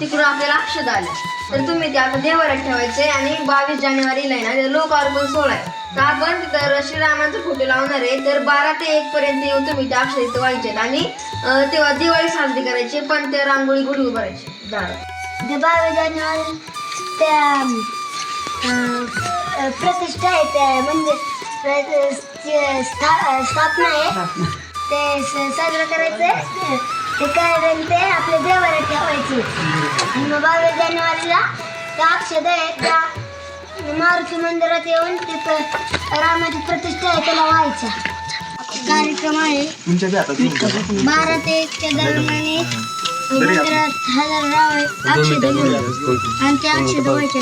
तिकडून आपल्याला अक्षत आले. तर तुम्ही ते आता देवाऱ्यात ठेवायचे आणि बावीस जानेवारीला आहे. ना ते लोकार्पण सोहळा आहे. तर आपण तिथं श्रीरामाचा फोटो लावणार आहे. तर बारा ते एक पर्यंत येऊन तुम्ही त्या अक्षर इथं व्हायचे आणि तेव्हा दिवाळी साजरी करायची. पण ते रांगोळी गुढी उभारायची दारात बावीस जानेवारी त्या प्रतिष्ठा आहे त्या म्हणजे स्थापना आहे. ते साजरं करायचं ते कारण ते? आणि मग बावीस जानेवारीला त्या अक्षद आहे त्या मारुती मंदिरात येऊन तिथं रामाची प्रतिष्ठा आहे त्याला व्हायच्या. कार्यक्रम आहे. बारा ते एकच्या दरम्यान मंदिरात हजार राव अक्षद घेऊन आणि ते अक्षद व्हायचे